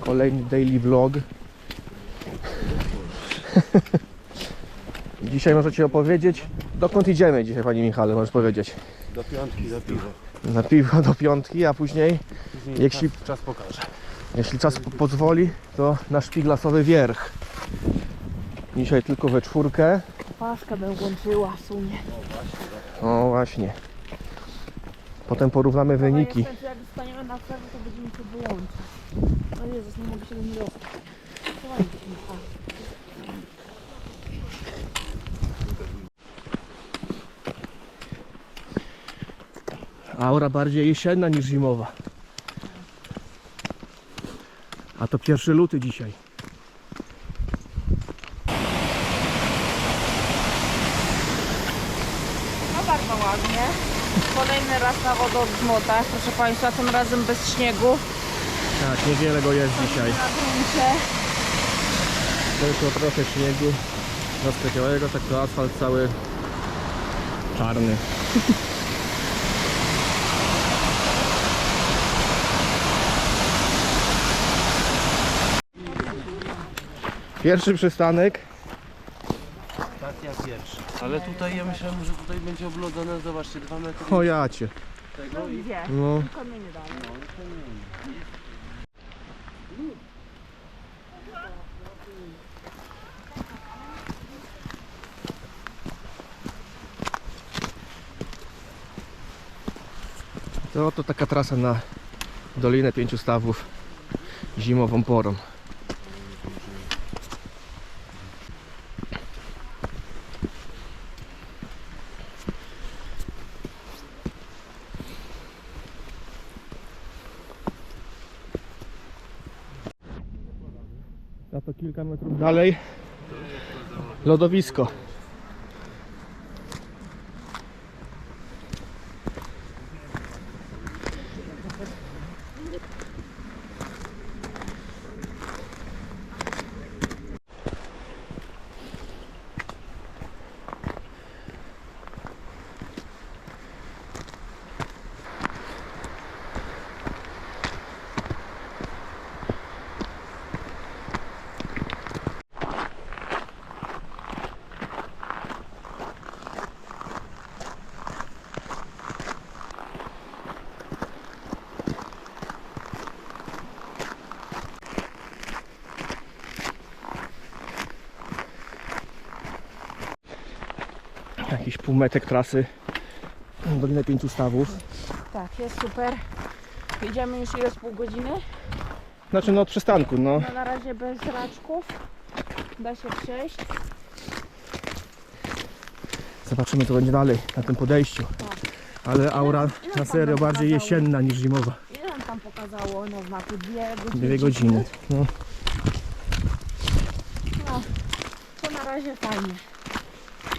Kolejny daily vlog. Dzisiaj możecie opowiedzieć, dokąd idziemy dzisiaj, Panie Michale, możesz powiedzieć. Do piątki za piwo. Na piwo do piątki, a później, Później Jeśli- czas, czas pokaże. jeśli czas po- pozwoli, to na szpiglasowy wierch. Dzisiaj tylko we czwórkę. Paszkę bym włączyła w sumie. O właśnie. Potem porównamy wyniki. Jak staniemy na przerwę, to będziemy się wyłączyć. No Jezus, nie mogę się do niego. Aura bardziej jesienna niż zimowa. A to pierwszy luty dzisiaj. No bardzo ładnie. Kolejny raz na wodogrzmotach, proszę Państwa, tym razem bez śniegu. Tak, niewiele go jest dzisiaj. Na gruncie. Tylko trochę śniegu rozpiekiałego, tak to asfalt cały czarny. Pierwszy przystanek. Stacja pierwsza. Ale tutaj ja myślałem, że tutaj będzie oblodzone, zobaczcie, 2 metry O jacie. tego i Gdzie? No. Kamienie dalej. To oto taka trasa na Dolinę Pięciu Stawów zimową porą. A to kilka metrów dalej lodowisko. Jakiś półmetek trasy Dolinę Pięciu Stawów. Tak, jest super. Idziemy już ile z pół godziny. Znaczy no od przystanku, no. No na razie bez raczków. Da się przejść. Zobaczymy co będzie dalej na tym podejściu. Ale aura ile na pan serio nam bardziej pokazało? jesienna niż zimowa. Ile nam tam pokazało na znaku? Dwie godziny? Dwie godziny. No. No, to na razie fajnie.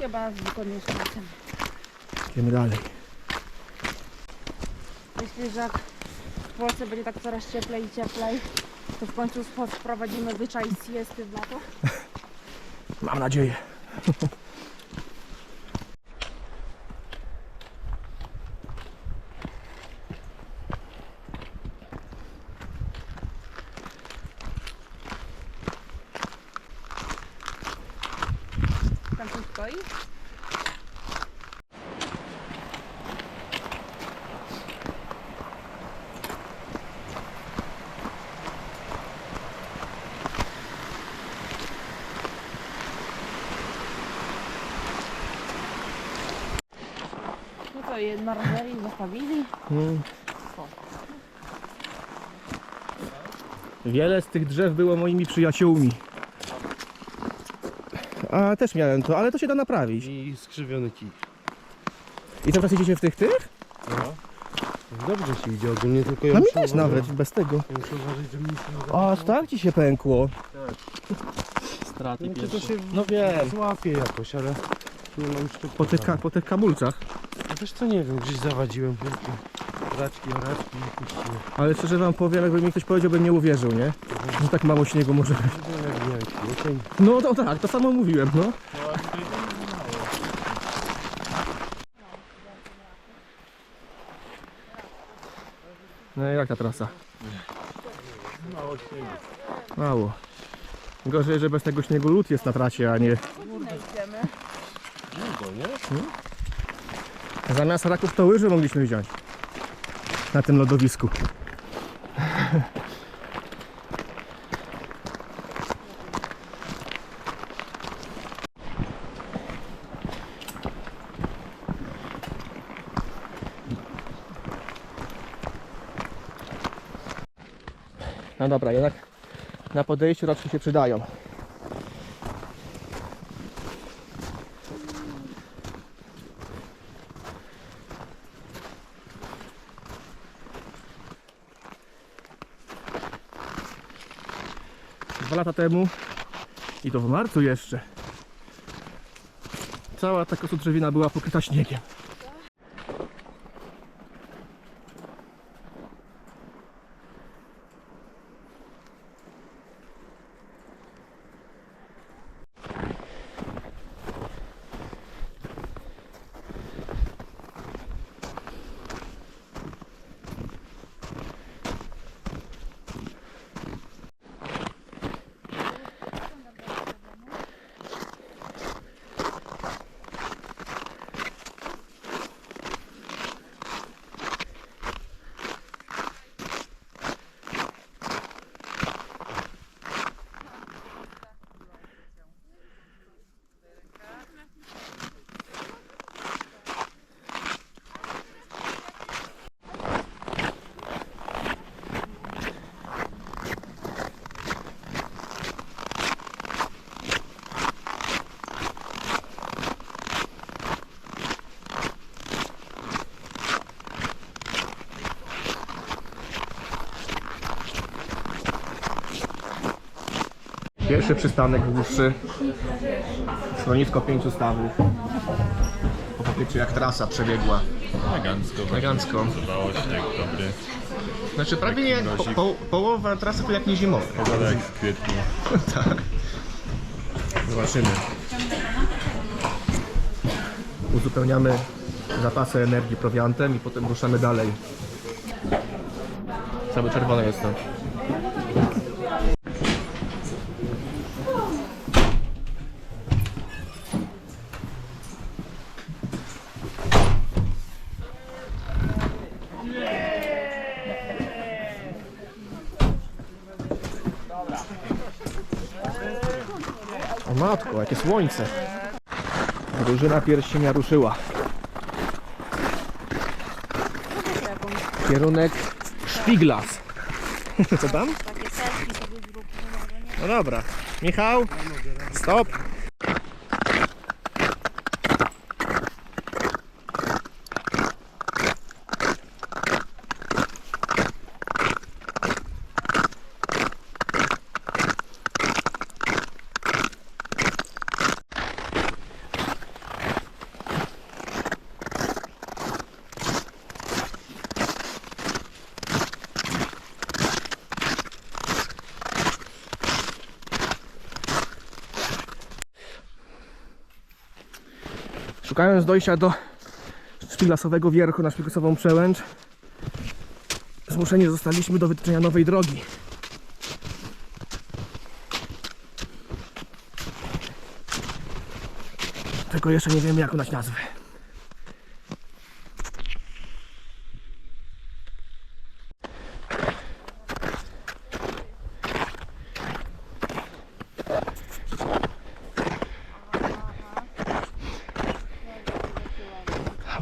Chyba zgodnie z czasem. Idziemy dalej. Myślę, że jak w Polsce będzie tak coraz cieplej i cieplej, to w końcu wprowadzimy zwyczaj siesty w lato. Mam nadzieję. stoi. No to je naradzali, zostawili. Mm. Wiele z tych drzew było moimi przyjaciółmi. A też miałem to, ale to się da naprawić. I skrzywiony kij. I teraz idziecie w tych tych? No. Dobrze ci idzie ogólnie, tylko ja No mi muszę też uważać- nawet, bez tego. Ja muszę uważać, żeby mi się nie A, aż tak ci się pękło. straty No, to się No wiem. złapie jakoś, ale nie mam sztuk. Po tych, ka- po tych kamulcach. Ja też to nie wiem, gdzieś zawadziłem wielkie raczki, oraczki i puściłem. Ale szczerze wam powiem, jakby mi ktoś powiedział, bym nie uwierzył, nie? Że tak mało śniegu może być. Nie wiem, jak miałem kwiecień. No to tak, to samo mówiłem, no. No i jak ta trasa? Mało śniegu. Mało. Gorzej, że bez tego śniegu lód jest na trasie, a nie... Długo, nie? Zamiast raków to łyże mogliśmy wziąć. Na tym lodowisku. No dobra, jednak na podejściu raczej się przydają. Dwa lata temu i to w marcu jeszcze cała ta kosodrzewina była pokryta śniegiem. Pierwszy przystanek dłuższy. Schronisko pięciu stawów. Powiedzcie jak trasa przebiegła. Elegancko. Elegancko. Podobało śnieg dobry. Znaczy prawie nie jak po, po, połowa trasy to jak nie zimowa. Pogoda jak w kwietniu. tak. Zobaczymy. Uzupełniamy zapasy energii prowiantem i potem ruszamy dalej. Cały czerwony jestem. Matko, jakie słońce. Drużyna pierścienia ruszyła. Kierunek Szpiglas. Co tam? No dobra. Michał, stop. Szukając dojścia do szpiglasowego wierchu na szpiglasową przełęcz, zmuszeni zostaliśmy do wytyczenia nowej drogi. Tylko jeszcze nie wiemy, jak dać nazwę.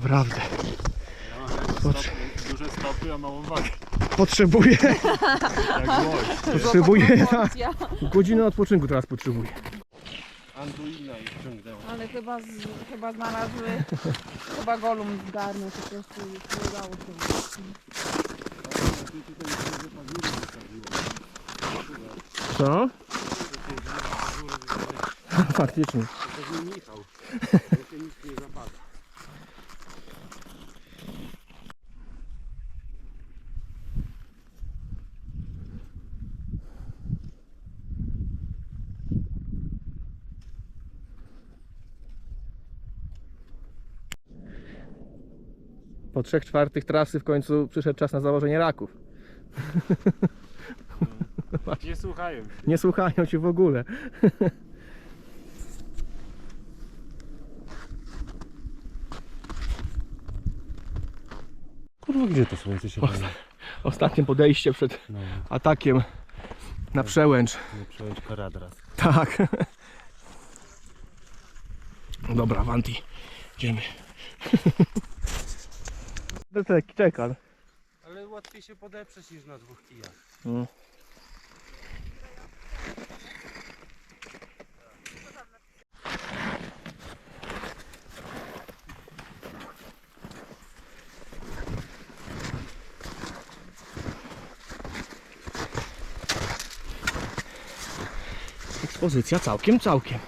Naprawdę. Potrze- Duże stopy, a małą wagę. potrzebuję, potrzebuję godziny odpoczynku teraz potrzebuję. Anduina już ciągnęła. Ale chyba, z, chyba znalazły, chyba Golum zgarnął po prostu i nie udało się. Co? Faktycznie. Pewnie Michał. To się nic nie zapada. Po trzech czwartych trasy w końcu przyszedł czas na założenie raków. Nie słuchają się. nie słuchają cię w ogóle. Kurwa, gdzie to słońce się pali? Ostatnie podejście przed No, atakiem na przełęcz. nie przejąć karadras. Tak. Dobra, Wanti, idziemy. Czekaj, czekaj. Ale łatwiej się podeprzeć niż na dwóch kijach. No. Ekspozycja całkiem, całkiem.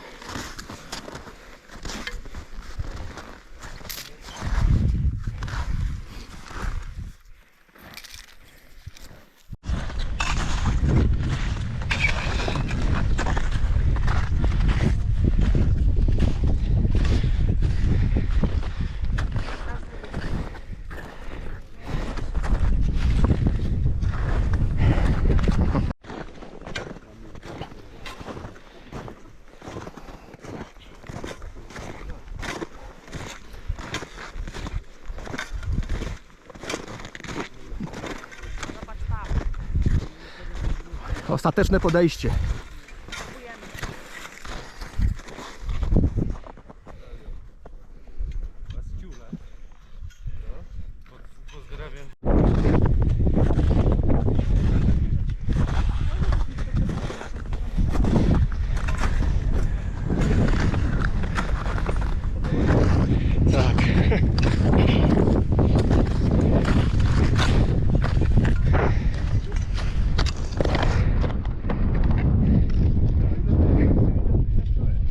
Ostateczne podejście. Pozdrawiam. Tak.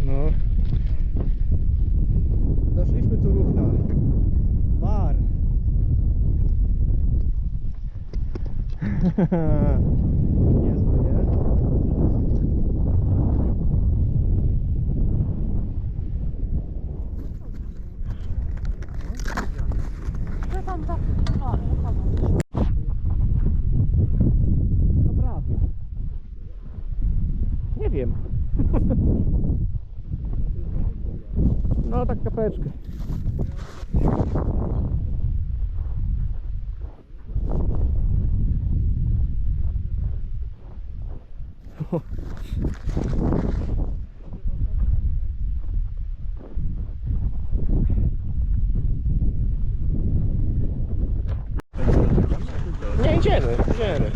No. Doszliśmy tu ruchna. Bar. Niezłe, nie? Że tam tak... O, chodzą. To prawie. Nie wiem. No tak kapeczkę. Nie idziemy, idziemy.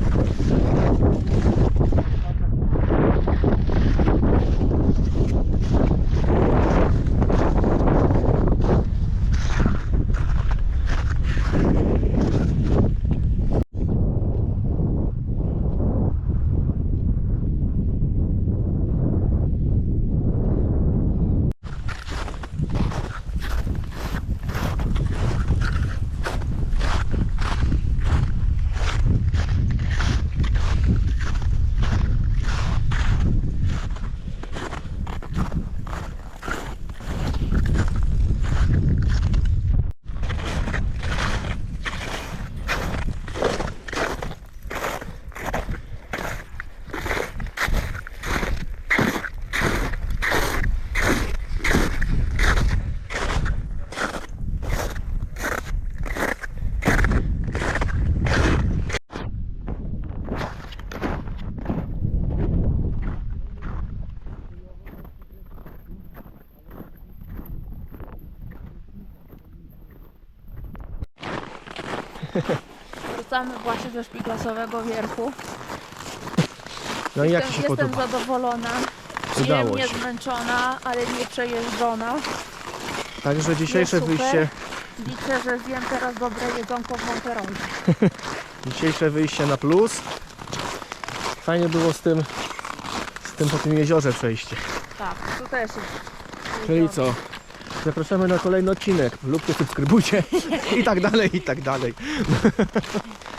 Wracamy właśnie do szpiglasowego wierchu. No i jak ci się jestem podoba? zadowolona. Udało Przyjemnie się. zmęczona, ale nie przejeżdżona. Także dzisiejsze super. wyjście, Liczę, że zjem teraz dobre jedzonko w Monteronie. dzisiejsze wyjście na plus. Fajnie było z tym, z tym po tym jeziorze przejście. Tak, tu też jest. Czyli co? Zapraszamy na kolejny odcinek. Lubcie, subskrybujcie i tak dalej, i tak dalej.